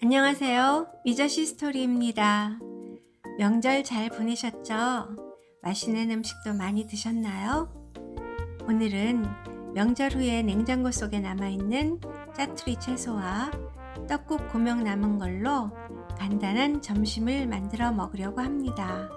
안녕하세요. 미저씨 스토리입니다. 명절 잘 보내셨죠? 맛있는 음식도 많이 드셨나요? 오늘은 명절 후에 냉장고 속에 남아있는 짜투리 채소와 떡국 고명 남은 걸로 간단한 점심을 만들어 먹으려고 합니다.